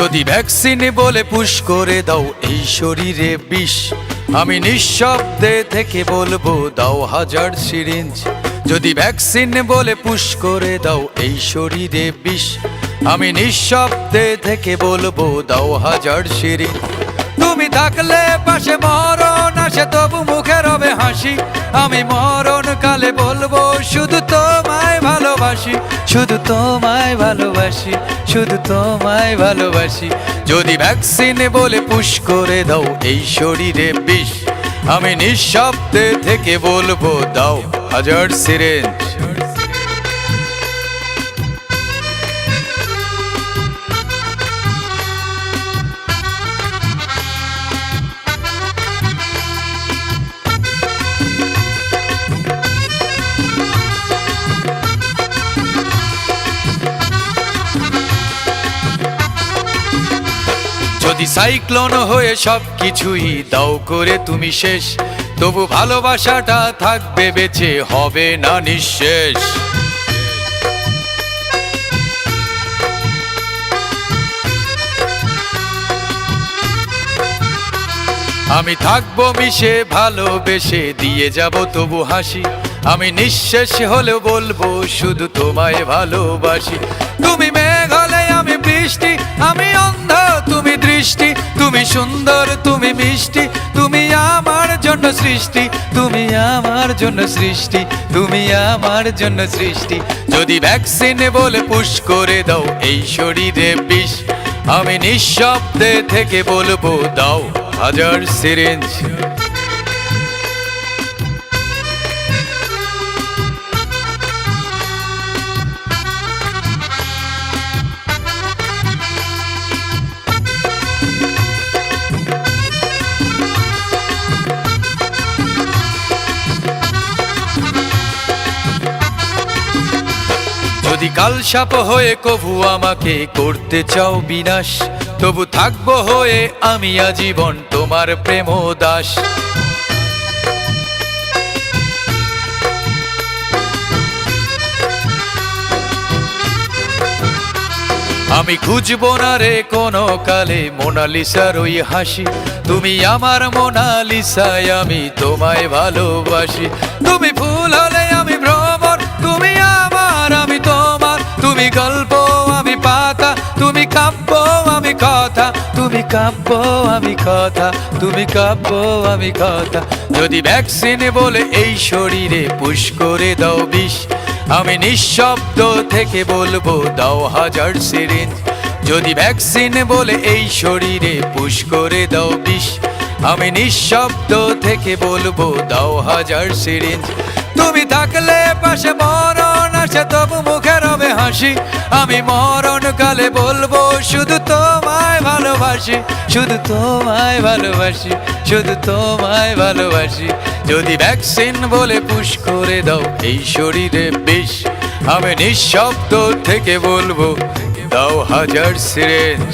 যদি ভ্যাকসিন বলে পুশ করে দাও, এই শরীরে বিষ। আমি নিঃশব্দে থেকে বলব, দাও হাজার সিরিঞ্জ। যদি ভ্যাকসিন বলে পুশ করে দাও, এই শরীরে বিষ। আমি নিঃশব্দে থেকে বলব, দাও হাজার সিরিঞ্জ। তুমি থাকলে পাশে মরণ আসে, তবু মুখে রবে হাসি। আমি মরণ কালে বলব, শুধু ভালোবাসি, শুধু তোমায় ভালোবাসি, শুধু তোমায় ভালোবাসি। যদি ভ্যাকসিন বলে পুশ করে দাও, এই শরীরে বিষ। আমি নিঃশব্দে থেকে বলব, দাও হাজার সিরেঞ্জ যদি সাইক্লোন হয়ে সব কিছুই দাও করে তুমি শেষ, তবু ভালোবাসাটা থাকবে, বেঁচে হবে না নিঃশেষ। আমি থাকব মিশে, ভালোবেসে দিয়ে যাব, তবু হাসি। আমি নিঃশেষ হলেও বলব, শুধু তোমায় ভালোবাসি। তুমি মেঘ হলে বৃষ্টি, আমি অন্ধ, তুমি দৃষ্টি, তুমি সুন্দর, তুমি মিষ্টি, তুমি আমার জন্য সৃষ্টি, তুমি আমার জন্য সৃষ্টি, তুমি আমার জন্য সৃষ্টি। যদি ভ্যাকসিন বলে পুশ করে দাও, এই শরীরে বিষ, আমি নিঃশব্দে থেকে বলব, দাও হাজার সিরিঞ্জ যদি কাল সাপ হয়ে কভু আমাকে করতে চাও বিনাশ, তবু থাকব হয়ে আমি আজীবন তোমার প্রেম দাস আমি খুঁজবো না রে কোনো কালে মোনালিসার ওই হাসি, তুমি আমার মোনালিসায় আমি তোমায় ভালোবাসি। তুমি তুমি গল্প, আমি পাতা, তুমি কাব্য, আমি কথা, তুমি কাব্য, আমি কথা, তুমি কাব্য, আমি কথা। যদি ভ্যাকসিন বলে এই শরীরে পুশ করে দাও বিষ, আমি নিঃশব্দ থেকে বলব দাও হাজার সিরিঞ্জ। যদি ভ্যাকসিন বলে এই শরীরে পুশ করে দাও বিষ, আমি নিঃশব্দ থেকে বলব দাও হাজার সিরিঞ্জ। তুমি থাকলে পাশে মরণ আসে তবু মুখে রবে হাসি। আমি মরণ কালে বলব, শুধু তোমায় ভালোবাসি, শুধু তোমায় ভালোবাসি, শুধু তোমায় ভালোবাসি। যদি ভ্যাকসিন বলে পুশ করে দাও, এই শরীরে বিষ। আমি নিঃশব্দ থেকে বলব, দাও হাজার সিরেঞ্জ